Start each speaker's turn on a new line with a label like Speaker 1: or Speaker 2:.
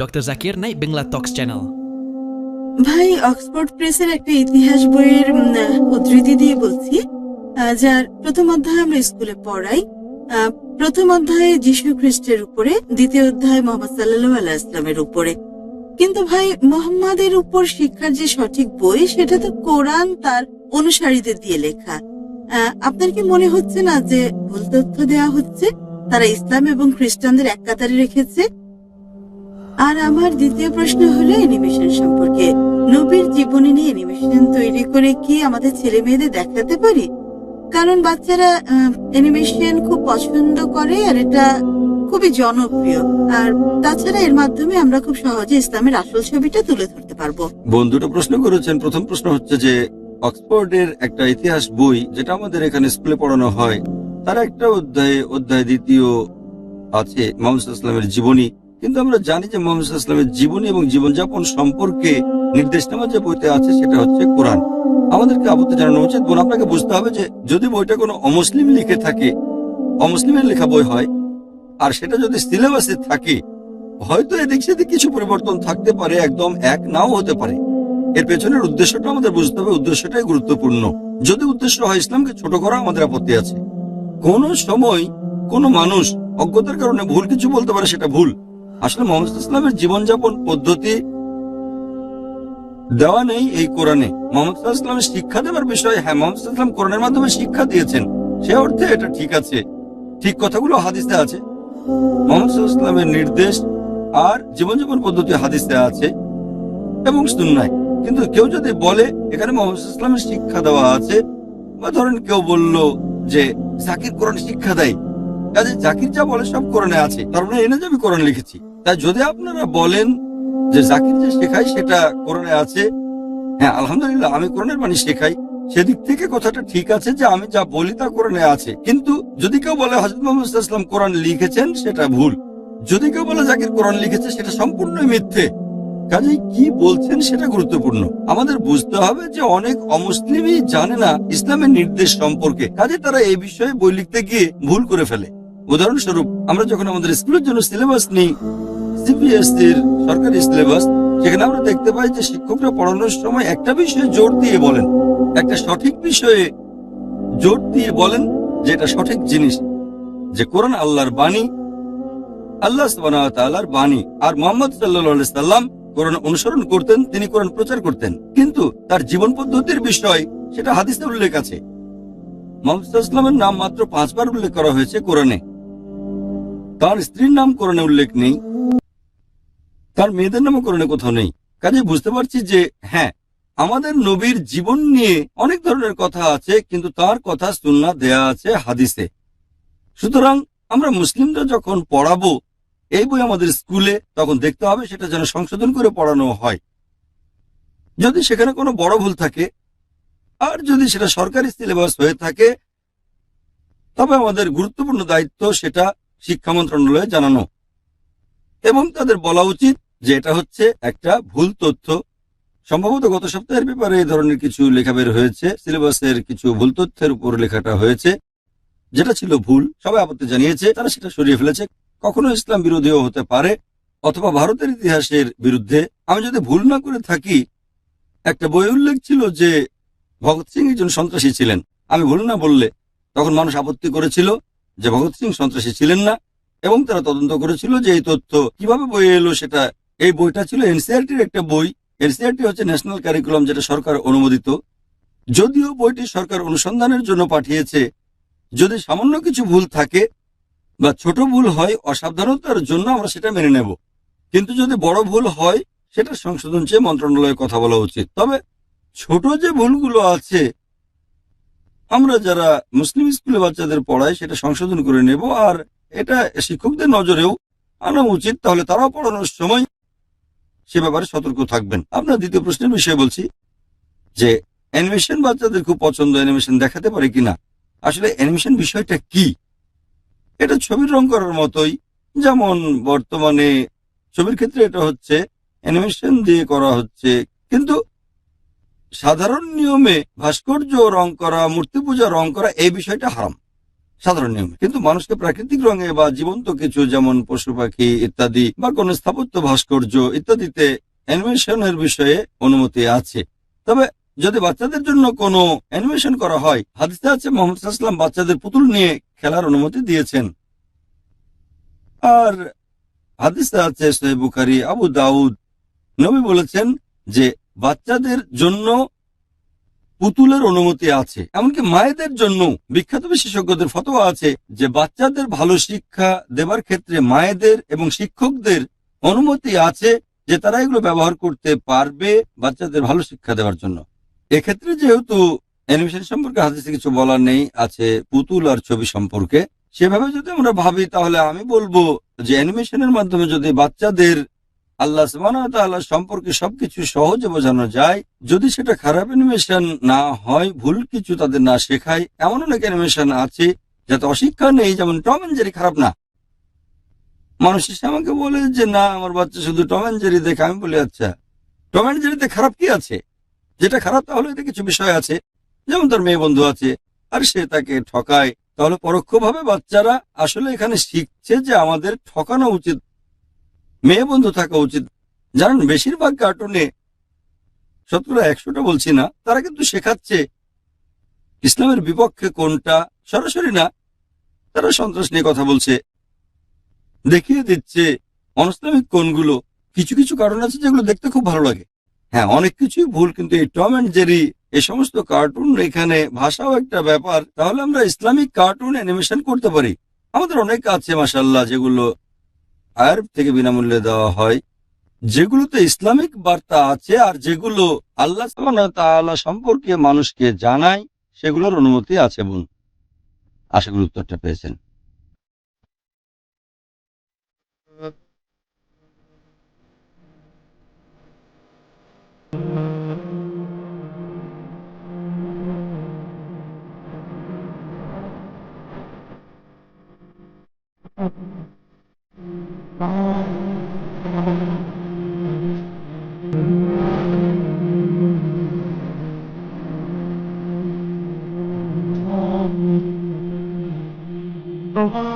Speaker 1: Doctor Zakir Naik Bangla talks channel
Speaker 2: ভাই Oxford প্রেসের একটা ইতিহাস বইয়ের উদ্ধৃতি দিয়ে বলছি যার প্রথম অধ্যায় আমরা স্কুলে পড়াই। প্রথম অধ্যায়ে যীশু খ্রিস্টের উপরে, দ্বিতীয় অধ্যায় মোহাম্মদ সাল্লাহ আল্লাহ ইসলামের উপরে। কিন্তু ভাই, মোহাম্মদের উপর শিক্ষার যে সঠিক বই, সেটা তো কোরআন তার অনুসারীদের দিয়ে লেখা। আপনার কি মনে হচ্ছে না যে ভুল তথ্য দেওয়া হচ্ছে? তারা ইসলাম এবং খ্রিস্টানদের এক কাতারে রেখেছে। আর আমার দ্বিতীয় প্রশ্ন হলো অ্যানিমেশন সম্পর্কে। নবীর জীবনী নিয়ে অ্যানিমেশন তৈরি করে কি আমাদের ছেলে মেয়েদের দেখাতে পারি? কারণ বাচ্চারা অ্যানিমেশন খুব পছন্দ করে আর এটা খুবই জনপ্রিয়। আর তাছাড়া এর মাধ্যমে আমরা খুব সহজে ইসলামের আসল ছবিটা তুলে ধরতে পারব।
Speaker 3: বন্ধুটা প্রশ্ন করেছেন। প্রথম প্রশ্ন হচ্ছে যে, অক্সফোর্ডের একটা ইতিহাস বই যেটা আমাদের এখানে স্কুলে পড়ানো হয়, তার একটা অধ্যায়ে, অধ্যায় দ্বিতীয় আছে মোহাম্মদ ইসলামের জীবনী। কিন্তু আমরা জানি যে মোহাম্মদ ইসলামের জীবনী এবং জীবনযাপন সম্পর্কে নির্দেশনামা যে বইতে আছে, সেটা হচ্ছে কোরআন। আমাদেরকে আপত্তি জানানো উচিত, বোন, আপনাকে বুঝতে হবে যে যদি বইটা কোনো অমুসলিম লিখে থাকে, অমুসলিমের লেখা বই হয়, আর সেটা যদি সিলেবাসে থাকে, হয়তো এদিক সেদিক কিছু পরিবর্তন থাকতে পারে, একদম এক নাও হতে পারে। এর পেছনের উদ্দেশ্যটা আমাদের বুঝতে হবে, উদ্দেশ্যটাই গুরুত্বপূর্ণ। যদি উদ্দেশ্য হয় ইসলামকে ছোট করা আমাদের আপত্তি আছে। কোন সময় কোন মানুষ অজ্ঞতার কারণে ভুল কিছু বলতে পারে, সেটা ভুল। আসলে মোহাম্মদ ইসলামের জীবনযাপন পদ্ধতি দেওয়া নেই এই কোরআনে। মোহাম্মদ ইসলামের শিক্ষা দেওয়ার বিষয়ে হ্যাঁ মোহাম্মদ ইসলাম কোরআনের মাধ্যমে শিক্ষা দিয়েছেন। সে অর্থে এটা ঠিক আছে। ঠিক কথাগুলো হাদিসে আছে। মোহাম্মদ ইসলামের নির্দেশ আর জীবনযাপন পদ্ধতি হাদিসে আছে এবং সুন্নায় কিন্তু কেউ যদি বলে, এখানে মোহাম্মদ ইসলামের শিক্ষা দেওয়া আছে, বা ধরেন কেউ বলল যে জাকির কোরআন শিক্ষা দেয়, কাজে জাকির যা বলে সব কোরআনে আছে, তার মানে এনে যে আমি কোরআন লিখেছি। তাই যদি আপনারা বলেন যে জাকির যে শেখায় সেটা কোরআনে আছে হ্যাঁ আলহামদুলিল্লাহ, আমি কোরআনের বাণী শেখাই। সেদিক থেকে কথাটা ঠিক আছে যে আমি যা বলি তা কোরআনে আছে। কিন্তু যদি কেউ বলে হজরত মোহাম্মদ ইসলাম কোরআন লিখেছেন, সেটা ভুল। যদি কেউ বলে জাকির কোরআন লিখেছে, সেটা সম্পূর্ণই মিথ্যে। কাজে কি বলছেন সেটা গুরুত্বপূর্ণ। আমাদের বুঝতে হবে যে অনেক অমুসলিমই জানে না ইসলামের নির্দেশ সম্পর্কে। কাজে তারা এই বিষয়ে বই লিখতে গিয়ে ভুল করে ফেলে। উদাহরণস্বরূপ, আমরা যখন আমাদের স্কুলের জন্য সিলেবাস নিই সিবিএসসি এর সরকারি সিলেবাস, সেখানে আমরা দেখতে পাই যে শিক্ষকরা পড়ানোর সময় একটা বিষয়ে জোর দিয়ে বলেন, একটা সঠিক বিষয়ে জোর দিয়ে বলেন যে এটা সঠিক জিনিস। যে কোরআন আল্লাহর বাণী, আল্লাহ তাআলার বাণী, আর মোহাম্মদ আলাইহি সাল্লাম কোরআন অনুসরণ করতেন, তিনি কোরআন প্রচার করতেন। কিন্তু তার জীবন পদ্ধতির বিষয়, সেটা হাদিসে উল্লেখ আছে। মোহাম্মদ ইসলামের নাম মাত্র পাঁচবার উল্লেখ করা হয়েছে কোরআনে। তার স্ত্রীর নাম কোরআনে উল্লেখ নেই, তার মেয়েদের নামও কোরআনে কোথাও নেই। কাজে বুঝতে পারছি যে হ্যাঁ আমাদের নবীর জীবন নিয়ে অনেক ধরনের কথা আছে, কিন্তু তার কথা সুন্না দেয়া আছে হাদিসে। সুতরাং আমরা মুসলিমরা যখন পড়াবো, এই বই আমাদের স্কুলে, তখন দেখতে হবে সেটা যেন সংশোধন করে পড়ানো হয়। যদি সেখানে কোনো বড় ভুল থাকে, আর যদি সেটা সরকারি সিলেবাস হয়ে থাকে, তবে আমাদের গুরুত্বপূর্ণ দায়িত্ব সেটা শিক্ষা মন্ত্রণালয়ে জানানো। এবং তাদের বলা উচিত যে এটা হচ্ছে একটা ভুল তথ্য। সম্ভবত গত সপ্তাহের ব্যাপারে এই ধরনের কিছু লেখা বের হয়েছে। সিলেবাসের কিছু ভুল তথ্যের উপর লেখাটা হয়েছে। যেটা ছিল ভুল, সবাই আপত্তি জানিয়েছে, তারা সেটা সরিয়ে ফেলেছে। কখনো ইসলাম বিরোধীও হতে পারে, অথবা ভারতের ইতিহাসের বিরুদ্ধে। আমি যদি ভুল না করে থাকি, একটা বই উল্লেখ ছিল যে ভগৎ সিং একজন সন্ত্রাসী ছিলেন। আমি ভুল না বললে, তখন মানুষ আপত্তি করেছিল। যে ভগৎ সিং সন্ত্রাসী ছিলেন না, এবং তারা তদন্ত করেছিল যে এই তথ্য কীভাবে বইয়ে এলো সেটা। এই বইটা ছিল এনসিআরটির একটা বই। এনসিআরটি হচ্ছে ন্যাশনাল ক্যারিকুলাম যেটা সরকার অনুমোদিত। যদিও বইটি সরকার অনুসন্ধানের জন্য পাঠিয়েছে, যদি সামান্য কিছু ভুল থাকে বা ছোট ভুল হয়, অসাবধানতার জন্য আমরা সেটা মেনে নেব। কিন্তু যদি বড় ভুল হয়, সেটা সংশোধন চেয়ে মন্ত্রণালয়ে কথা বলা উচিত। তবে ছোট যে ভুলগুলো আছে আমরা যারা মুসলিম স্কুলে বাচ্চাদের পড়াই, সেটা সংশোধন করে নেব। আর এটা শিক্ষকদের নজরেও আনা উচিত, তাহলে তারাও পড়ানোর সময় সে ব্যাপারে সতর্ক থাকবেন। আপনার দ্বিতীয় প্রশ্নের বিষয়ে বলছি যে, অ্যানিমেশন বাচ্চাদের খুব পছন্দ, অ্যানিমেশন দেখাতে পারে কিনা আসলে অ্যানিমেশন বিষয়টা কি? এটা ছবির রং করার মতোই। যেমন বর্তমানে ছবির ক্ষেত্রে এটা হচ্ছে, অ্যানিমেশন দিয়ে করা হচ্ছে। কিন্তু সাধারণ নিয়মে ভাস্কর্য রং করা, মূর্তি পূজা রং করা, এই বিষয়টা হারাম। সাধারণ নিয়মে। কিন্তু মানুষকে প্রাকৃতিক রঙে বা জীবন্ত কিছু, যেমন পশু পাখি ইত্যাদি বা কোন স্থাপত্য ভাস্কর্য ইত্যাদিতে অ্যানিমেশনের বিষয়ে অনুমতি আছে। তবে যদি বাচ্চাদের জন্য কোনো অ্যানিমেশন করা হয়, হাদিসে আছে, মোহাম্মদ বাচ্চাদের পুতুল নিয়ে খেলার অনুমতি দিয়েছেন। আর হাদিসে আছে, সহিহ বুখারী, আবু দাউদ। নবী বলেছেন যে বাচ্চাদের জন্য পুতুলের অনুমতি আছে। এমনকি মায়েদের জন্য বিখ্যাত বিশেষজ্ঞদের ফতোয়া আছে যে বাচ্চাদের ভালো শিক্ষা দেবার ক্ষেত্রে মায়েদের এবং শিক্ষকদের অনুমতি আছে যে তারা এগুলো ব্যবহার করতে পারবে বাচ্চাদের ভালো শিক্ষা দেওয়ার জন্য। এক্ষেত্রে যেহেতু অ্যানিমেশন সম্পর্কে হাদিসে কিছু বলার নেই, আছে পুতুল আর ছবি সম্পর্কে, সেভাবে যদি আমরা ভাবি তাহলে আমি বলব যে অ্যানিমেশনের মাধ্যমে যদি বাচ্চাদের আল্লাহ সুবাহ সম্পর্কে সবকিছু সহজে বোঝানো যায়। যদি সেটা খারাপ অ্যানিমেশন না হয়, ভুল কিছু তাদের না শেখায়, এমন অনেক অ্যানিমেশন আছে যাতে অশিক্ষা নেই, যেমন টম জেরি খারাপ না। মানুষ এসে আমাকে বলে যে, না, আমার বাচ্চা শুধু টম জেরি দেখে। আমি বলি আচ্ছা টম জেরিতে খারাপ কি আছে? যেটা খারাপ তাহলে এতে কিছু বিষয় আছে। যেমন তার মেয়ে বন্ধু আছে, আর সে তাকে ঠকায়। তাহলে পরোক্ষভাবে বাচ্চারা আসলে এখানে শিখছে যে আমাদের ঠকানো উচিত মেয়ে বন্ধু থাকা উচিত। জানেন, বেশিরভাগ কার্টুনে শতকরা একশোটা বলছি না, তারা কিন্তু শেখাচ্ছে ইসলামের বিপক্ষে কোনটা, সরাসরি না, তারা সন্ত্রাস নিয়ে কথা বলছে, দেখিয়ে দিচ্ছে অনইসলামিক কোনগুলো কিছু কিছু কার্টুন আছে যেগুলো দেখতে খুব ভালো লাগে। হ্যাঁ অনেক কিছুই ভুল, কিন্তু এই টম অ্যান্ড জেরি এ সমস্ত কার্টুন এখানে ভাষাও একটা ব্যাপার। তাহলে আমরা ইসলামিক কার্টুন অ্যানিমেশন করতে পারি। আমাদের অনেক আছে মাসাল্লাহ যেগুলো আরব থেকে বিনামূল্যে দেওয়া হয়। যেগুলোতে ইসলামিক বার্তা আছে আর যেগুলো আল্লাহ সম্পর্কে মানুষকে জানায়, সেগুলোর অনুমতি আছে বোন। আশা করি উত্তরটা পেয়েছেন।
Speaker 4: Oh.